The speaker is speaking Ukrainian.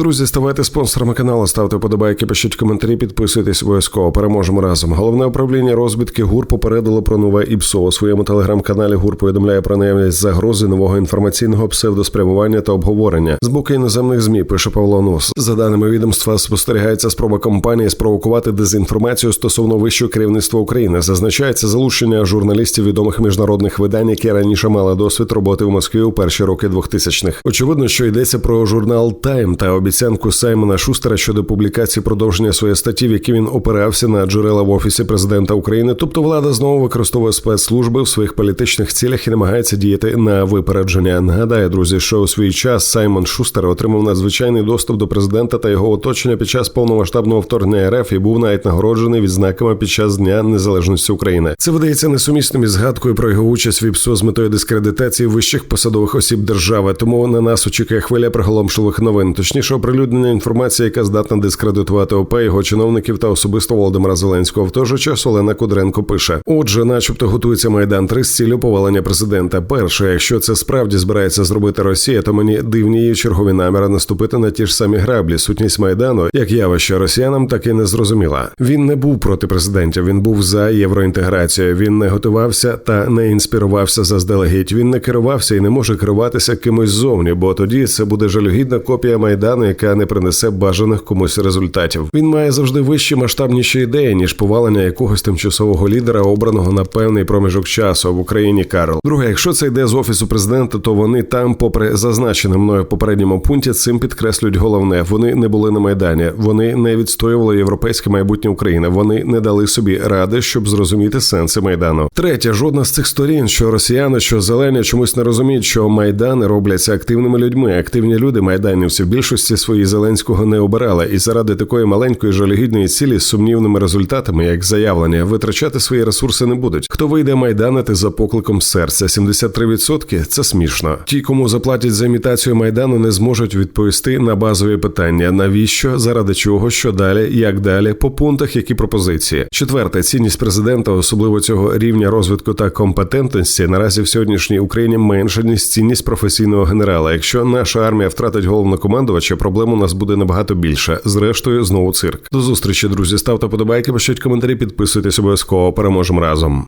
Друзі, ставайте спонсорами каналу, ставте подобайки, пишіть коментарі, підписуйтесь обов'язково. Переможемо разом. Головне управління розвідки ГУР попередило про нове ІПСО. У своєму телеграм-каналі ГУР повідомляє про наявність загрози нового інформаційного псевдоспрямування та обговорення з боку іноземних змі. Пише Павло Нус. За даними відомства, спостерігається спроба компанії спровокувати дезінформацію стосовно вищого керівництва України. Зазначається залучення журналістів відомих міжнародних видань, які раніше мали досвід роботи в Москві у перші роки 2000-х. Очевидно, що йдеться про журнал Тайм та обіцянку Саймона Шустера щодо публікації продовження своєї статті, в якій він опирався на джерела в офісі президента України. Тобто влада знову використовує спецслужби в своїх політичних цілях і намагається діяти на випередження. Нагадаю, друзі, що у свій час Саймон Шустер отримав надзвичайний доступ до президента та його оточення під час повномасштабного вторгнення РФ і був навіть нагороджений відзнаками під час Дня Незалежності України. Це видається несумісним із згадкою про його участь в ІПСО з метою дискредитації вищих посадових осіб держави. Тому на нас очікує хвиля приголомшливих новин, точніше оприлюднення інформації, яка здатна дискредитувати ОП, його чиновників та особисто Володимира Зеленського. В той же час Олена Кудренко пише: Отже, начебто, готується майдан 3 з цілю повалення президента. Перше, якщо це справді збирається зробити Росія, то мені дивні її чергові наміри наступити на ті ж самі граблі. Сутність майдану, як явище росіянам, так і не зрозуміла. Він не був проти президентів. Він був за євроінтеграцію. Він не готувався та не інспірувався заздалегідь. Він не керувався і не може керуватися кимось зовні, бо тоді це буде жалюгідна копія майдану, яка не принесе бажаних комусь результатів. Він має завжди вищі масштабніші ідеї ніж повалення якогось тимчасового лідера, обраного на певний проміжок часу в Україні. Карл. Друге, якщо це йде з офісу президента, то вони там, попри зазначене мною попередньому пункті, цим підкреслюють головне. Вони не були на майдані, вони не відстоювали європейське майбутнє України. Вони не дали собі ради, щоб зрозуміти сенси майдану. Третє, жодна з цих сторін, що росіяни, що зелені, чомусь не розуміють, що майдани робляться активними людьми. Активні люди майданівці в більшості свої зеленського не обирали, і заради такої маленької жалюгідної цілі з сумнівними результатами, як заявлення, витрачати свої ресурси не будуть. Хто вийде майданити за покликом серця? 73% – це смішно. Ті, кому заплатять за імітацію майдану, не зможуть відповісти на базові питання: навіщо, заради чого, що далі, як далі, по пунктах, які пропозиції. Четверте, цінність президента, особливо цього рівня розвитку та компетентності, наразі в сьогоднішній Україні менша ніж цінність професійного генерала. Якщо наша армія втратить головнокомандувача, проблем у нас буде набагато більше. Зрештою, знову цирк. До зустрічі, друзі. Ставте подобайки, пишіть коментарі, підписуйтесь обов'язково. Переможемо разом.